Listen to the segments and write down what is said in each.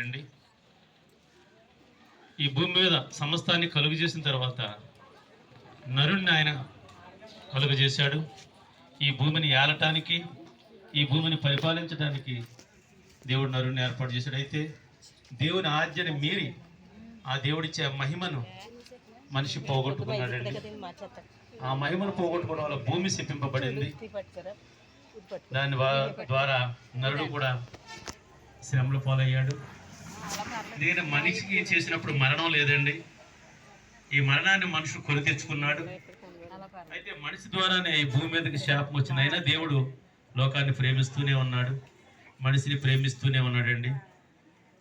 చేశాడండి ఈ భూమి మీద సమస్తాన్ని కలుగు చేసిన తర్వాత నరుణ్ణి ఆయన కలుగు చేశాడు. ఈ భూమిని ఏలటానికి ఈ భూమిని పరిపాలించడానికి దేవుడు నరుణ్ణి ఏర్పాటు చేశాడు. అయితే దేవుని ఆజ్ఞని మీరి ఆ దేవుడిచ్చే మహిమను మనిషి పోగొట్టుకున్నాడండి. ఆ మహిమను పోగొట్టుకోవడం వల్ల భూమి శిప్పింపబడింది దాని ద్వారా నరుడు కూడా శ్రమలు పాలయ్యాడు. నేను మనిషికి చేసినప్పుడు మరణం లేదండి. ఈ మరణాన్ని మనుషుడు కొని తెచ్చుకున్నాడు. అయితే మనిషి ద్వారానే ఈ భూమి మీదకి శాపం వచ్చిన అయినా దేవుడు లోకాన్ని ప్రేమిస్తూనే ఉన్నాడు. మనిషిని ప్రేమిస్తూనే ఉన్నాడండి.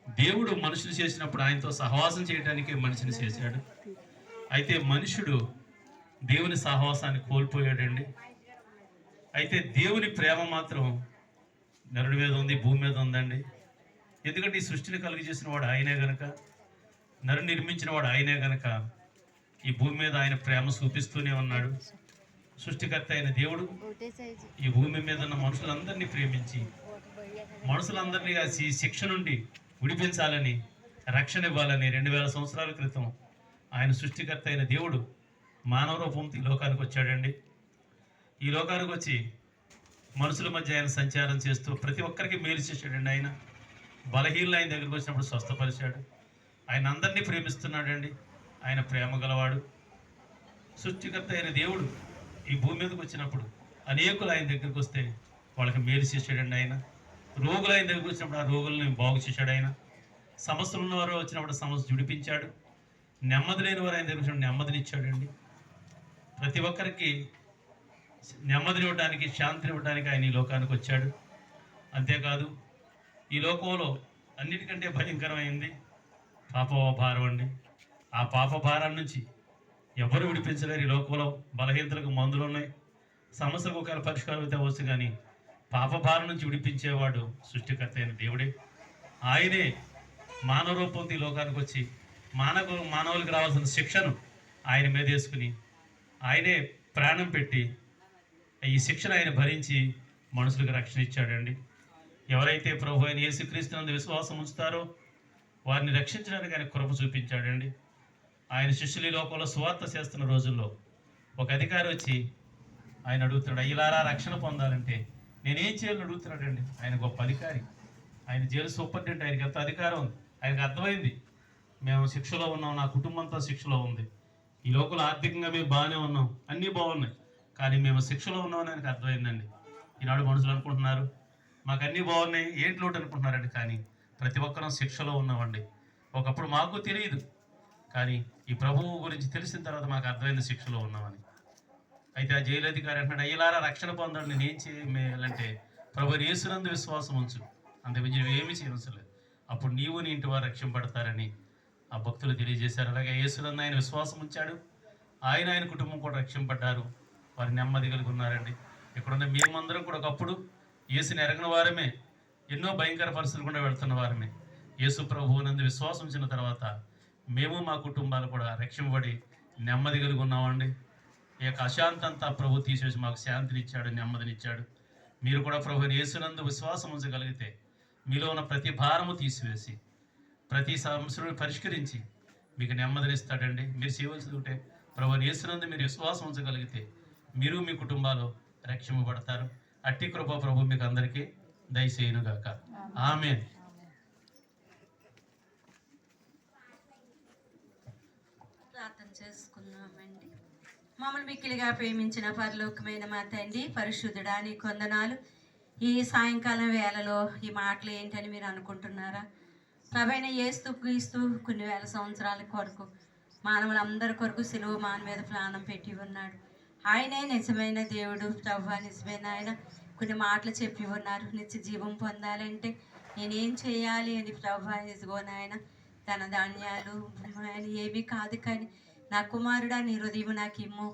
దేవుడు మనుషులు చేసినప్పుడు ఆయనతో సహవాసం చేయడానికే మనిషిని చేశాడు. అయితే మనుషుడు దేవుని సహవాసాన్ని కోల్పోయాడండి. అయితే దేవుని ప్రేమ మాత్రం నరుడి మీద ఉంది భూమి మీద ఉందండి. ఎందుకంటే ఈ సృష్టిని కలిగి చేసిన వాడు ఆయనే గనక నరు నిర్మించిన వాడు ఆయనే గనక ఈ భూమి మీద ఆయన ప్రేమ చూపిస్తూనే ఉన్నాడు. సృష్టికర్త అయిన దేవుడు ఈ భూమి మీద ఉన్న మనుషులందరినీ ప్రేమించి మనుషులందరినీ ఆ శిక్ష నుండి విడిపించాలని రక్షణ ఇవ్వాలని రెండు వేల సంవత్సరాల క్రితం ఆయన సృష్టికర్త అయిన దేవుడు మానవ రూపంతో ఈ లోకానికి వచ్చాడండి. ఈ లోకానికి వచ్చి మనుషుల మధ్య ఆయన సంచారం చేస్తూ ప్రతి ఒక్కరికి మేలు చేశాడండి ఆయన. బలహీనలు ఆయన దగ్గరికి వచ్చినప్పుడు స్వస్థపరిచాడు. ఆయన అందరినీ ప్రేమిస్తున్నాడండి. ఆయన ప్రేమ గలవాడు. సృష్టికర్త అయిన దేవుడు ఈ భూమి మీదకి వచ్చినప్పుడు అనేకులు ఆయన దగ్గరికి వస్తే వాళ్ళకి మేలు చేశాడండి ఆయన. రోగులు ఆయన దగ్గరికి వచ్చినప్పుడు ఆ రోగుల్ని బాగు చేశాడు ఆయన. సమస్యలు ఉన్నవారు వచ్చినప్పుడు సమస్య జుడిపించాడు నెమ్మది లేని వారు ఆయన దగ్గర వచ్చినప్పుడు నెమ్మదినిచ్చాడండి. ప్రతి ఒక్కరికి నెమ్మదిని ఇవ్వడానికి శాంతిని ఇవ్వడానికి ఆయన ఈ లోకానికి వచ్చాడు. అంతేకాదు ఈ లోకంలో అన్నిటికంటే భయంకరమైంది పాపభారం అండి ఆ పాపభారం నుంచి ఎవరు విడిపించలేరు ఈ లోకంలో? బలహీనతలకు మందులు ఉన్నాయి. సమస్యలకు ఒకవేళ పరిష్కారం అయితే అవచ్చు కానీ పాప భారం నుంచి విడిపించేవాడు సృష్టికర్త అయిన దేవుడే. ఆయనే మానవ రూపంతో ఈ లోకానికి వచ్చి మానవ మానవులకు రావాల్సిన శిక్షను ఆయన మీద వేసుకుని ఆయనే ప్రాణం పెట్టి ఈ శిక్షను ఆయన భరించి మనుషులకు రక్షణ ఇచ్చాడండి. ఎవరైతే ప్రభు అయిన యేసుక్రీస్తునందు విశ్వాసం ఉంచుతారో వారిని రక్షించడానికి ఆయన కృప చూపించాడండి. ఆయన శిష్యులు ఈ లోకంలో సువార్త చేస్తున్న రోజుల్లో ఒక అధికారి వచ్చి ఆయన అడుగుతున్నాడు అయ్యలారా రక్షణ పొందాలంటే నేనేం చేయాలని అడుగుతున్నాడండి? ఆయన గొప్ప అధికారి. ఆయన జైలు సూపరింటెండెంట్ ఆయనకి ఎంత అధికారం ఉంది? ఆయనకు అర్థమైంది మేము శిక్షలో ఉన్నాం నా కుటుంబంతో శిక్షలో ఉంది. ఈ లోకల్ ఆర్థికంగా మేము బాగానే ఉన్నాం అన్నీ బాగున్నాయి కానీ మేము శిక్షలో ఉన్నామని ఆయనకు అర్థమైందండి. ఈనాడు మనుషులు అనుకుంటున్నారు మాకు అన్నీ బాగున్నాయి. ఏంటి లోటు అనుకుంటున్నారండి? కానీ ప్రతి ఒక్కరం శిక్షలో ఉన్నామండి. ఒకప్పుడు మాకు తెలియదు. కానీ ఈ ప్రభువు గురించి తెలిసిన తర్వాత మాకు అర్థమైన శిక్షలో ఉన్నామని. అయితే ఆ జైలు అధికారి అంటున్నాడు అయ్యలారా రక్షణ పొందండి. నేను ఏం చేయాలంటే ప్రభు యేసునందు విశ్వాసం ఉంచు. అంతకుమించి మించి ఏమీ చేయవలసలేదు అప్పుడు నీవు నీ ఇంటి వారు రక్షింపడతారని ఆ భక్తులు తెలియజేశారు. అలాగే యేసునందు ఆయన విశ్వాసం ఉంచాడు. ఆయన ఆయన కుటుంబం కూడా రక్షింపడ్డారు వారి నెమ్మది కలిగి ఉన్నారండి. ఇక్కడున్న మేమందరం కూడా ఒకప్పుడు యేసుని ఎరగిన వారమే ఎన్నో భయంకర పరిస్థితులు కూడా వెళ్తున్న వారమే. యేసు ప్రభువునందు విశ్వాసం ఉంచిన తర్వాత మేము మా కుటుంబాలు కూడా రక్షింపబడి నెమ్మది కలిగి ఉన్నామండి. ఈ యొక్క అశాంతంతా ప్రభు తీసేసి మాకు శాంతినిచ్చాడు నెమ్మదినిచ్చాడు. మీరు కూడా ప్రభు యేసునందు విశ్వాసం ఉంచగలిగితే మీలో ఉన్న ప్రతి భారము తీసివేసి ప్రతి సమస్యను పరిష్కరించి మీకు నెమ్మదినిస్తాడండి. మీరు చేయవలసింది ఉంటే ప్రభు యేసునందు మీరు విశ్వాసం ఉంచగలిగితే మీరు మీ కుటుంబాలు రక్షింపబడతారు. అట్టి కృప ప్రభు మీకు అందరికీ దయచేయునుగాక ఆమె ప్రార్థన చేసుకుందామండి. మమ్మల్ని మిక్కిలిగా ప్రేమించిన పరలోకమైన మా తండ్రి పరిశుద్ధుడా నీ కొందనాలు. ఈ సాయంకాలం వేళలో ఈ మాటలు ఏంటని మీరు అనుకుంటున్నారా? ప్రభైన ఏస్తూ క్రీస్తూ కొన్ని వేల సంవత్సరాల కొరకు మానవులందరి కొరకు సిలువ మాన మీద ప్రాణం పెట్టి ఉన్నాడు. ఆయనే నిజమైన దేవుడు ప్రభు నిజమైన ఆయన. కొన్ని మాటలు చెప్పి ఉన్నారు. నిత్య జీవం పొందాలంటే నేనేం చేయాలి అని ప్రభు ఇదిగో నాయన ధన ధాన్యాలు ఆయన ఏమీ కాదు కానీ నా కుమారుడా నీ హృదయం నాకు ఇమ్ము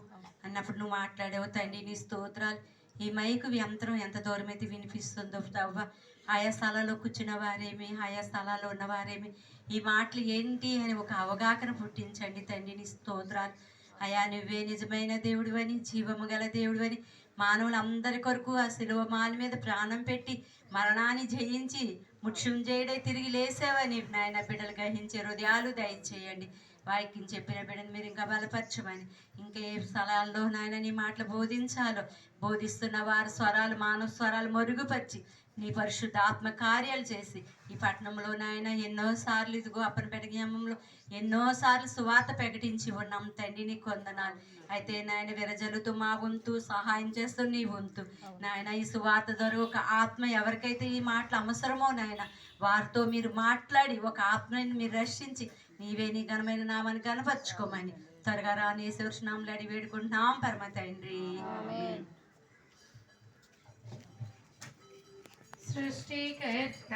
అన్నప్పుడు నువ్వు మాట్లాడావు తండ్రి నీ స్తోత్రాలు. ఈ మైకు యంత్రం ఎంత దూరం అయితే వినిపిస్తుందో ప్రవ్వ ఆయా స్థలాల్లో కూర్చున్న వారేమి ఆయా స్థలాల్లో ఉన్నవారేమి ఈ మాటలు ఏంటి అని ఒక అవగాహన పుట్టించండి తండ్రిని స్తోత్రాలు. అయా నువ్వే నిజమైన దేవుడివని జీవము గల దేవుడివని మానవులందరి కొరకు ఆ శిలువ మాల మీద ప్రాణం పెట్టి మరణాన్ని జయించి ముక్షుంజయుడే తిరిగి లేసావని నాయన బిడ్డలు గ్రహించే హృదయాలు దయచేయండి. వాక్యం చెప్పిన బిడ్డను మీరు ఇంకా బలపరచమని ఇంకా ఏ స్థలాల్లో నాయన నీ మాటలు బోధించాలో బోధిస్తున్న వారి స్వరాలు మానవ స్వరాలు మరుగుపరిచి నీ పరిశుద్ధాత్మ కార్యాలు చేసి ఈ పట్టణంలో నాయన ఎన్నోసార్లు ఇదిగో అప్పనపేట గ్రామంలో ఎన్నోసార్లు సువార్త ప్రకటించి ఉన్నాం తండ్రి నీ కొందనాలు. అయితే నాయన విరజలుతూ మా వంతు సహాయం చేస్తూ నీ వంతు. నాయన ఈ సువార్త ద్వారా ఒక ఆత్మ ఎవరికైతే ఈ మాటలు అవసరమో నాయన వారితో మీరు మాట్లాడి ఒక ఆత్మని మీరు రక్షించి నీవే నీ ఘనమైన నామాన్ని కనపరుచుకోమని త్వరగా రాని నామలు అడి వేడుకుంటున్నాం పరమ తండ్రి. సృష్టికర్త